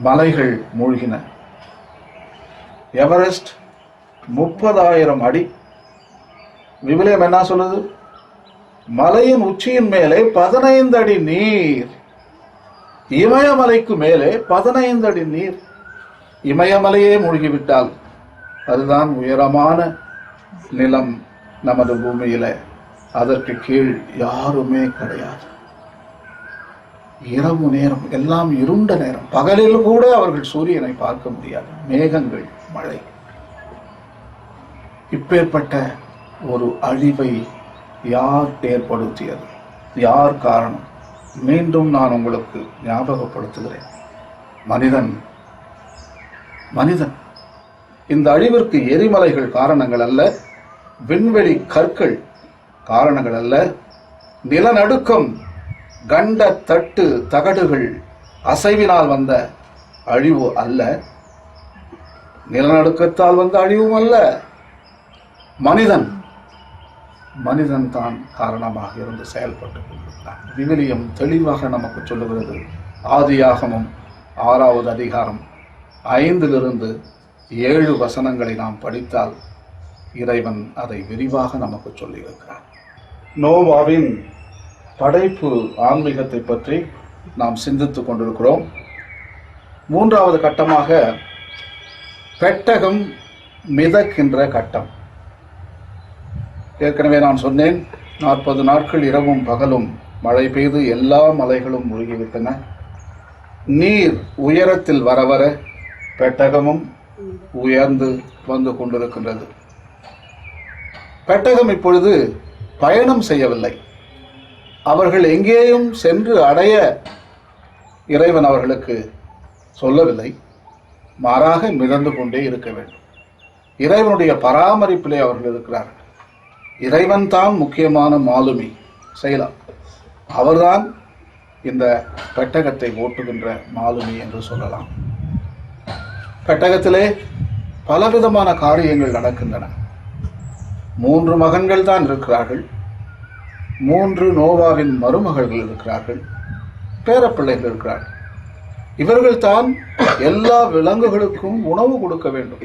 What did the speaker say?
மலைகள் மூழ்கின. எவரெஸ்ட் முப்பதாயிரம் அடி. விவிலியம் என்ன சொல்லுது? மலையின் உச்சியின் மேலே பதினைந்து அடி நீர். இமயமலைக்கு மேலே பதினைந்து அடி நீர். இமயமலையே மூழ்கிவிட்டால் அதுதான் உயரமான நிலம் நமது பூமியில. அதற்கு கீழ் யாருமே கிடையாது. இரவு நேரம் எல்லாம் இருண்ட நேரம். பகலில் கூட அவர்கள் சூரியனை பார்க்க முடியாது. மேகங்கள் மழை. இப்பேற்பட்ட ஒரு அழிவை யார் ஏற்படுத்தியது? யார் காரணம்? மீண்டும் நான் உங்களுக்கு ஞாபகப்படுத்துகிறேன். மனிதன். மனிதன். இந்த அழிவிற்கு எரிமலைகள் காரணங்கள் அல்ல விண்வெளி கற்கள் காரணங்கள் அல்ல நிலநடுக்கம் கண்ட தட்டு தகடுகள் அசைவினால் வந்த அழிவு அல்ல. நிலநடுக்கத்தால் வந்த அழிவும் அல்ல. மனிதன் மனிதன் தான் காரணமாக இருந்து செயல்பட்டு கொண்டிருக்கிறான். விவிலியம் தெளிவாக நமக்கு சொல்லுகிறது. ஆதியாகமும் ஆறாவது அதிகாரம் ஐந்திலிருந்து ஏழு வசனங்களை நாம் படித்தால் இறைவன் அதை விரிவாக நமக்கு சொல்லியிருக்கிறான். நோவாவின் படைப்பு ஆன்மீகத்தை பற்றி நாம் சிந்தித்துக் கொண்டிருக்கிறோம். மூன்றாவது கட்டமாக பெட்டகம் மிதக்கின்ற கட்டம். ஏற்கனவே நான் சொன்னேன் நாற்பது நாட்கள் இரவும் பகலும் மழை பெய்து எல்லா மலைகளும் முழுகிவிட்டன. நீர் உயரத்தில் வர வர பெட்டகமும் உயர்ந்து வந்து கொண்டிருக்கின்றது. பெட்டகம் இப்பொழுது பயணம் செய்யவில்லை. அவர்கள் எங்கேயும் சென்று அடைய இறைவன் அவர்களுக்கு சொல்லவில்லை. மாறாக மிதந்து கொண்டே இருக்க வேண்டும். இறைவனுடைய பராமரிப்பிலே அவர்கள் இருக்கிறார்கள். இறைவன் தான் முக்கியமான மாலுமி செய்யலாம் அவர்தான் இந்த பெட்டகத்தை ஓட்டுகின்ற மாலுமி என்று சொல்லலாம். பெட்டகத்திலே பலவிதமான காரியங்கள் நடக்கின்றன. மூன்று மகன்கள் தான் இருக்கிறார்கள். மூன்று நோவாவின் மருமகள்கள் இருக்கிறார்கள். பேரப்பிள்ளைகள் இருக்கிறார்கள். இவர்கள் தான் எல்லா விலங்குகளுக்கும் உணவு கொடுக்க வேண்டும்.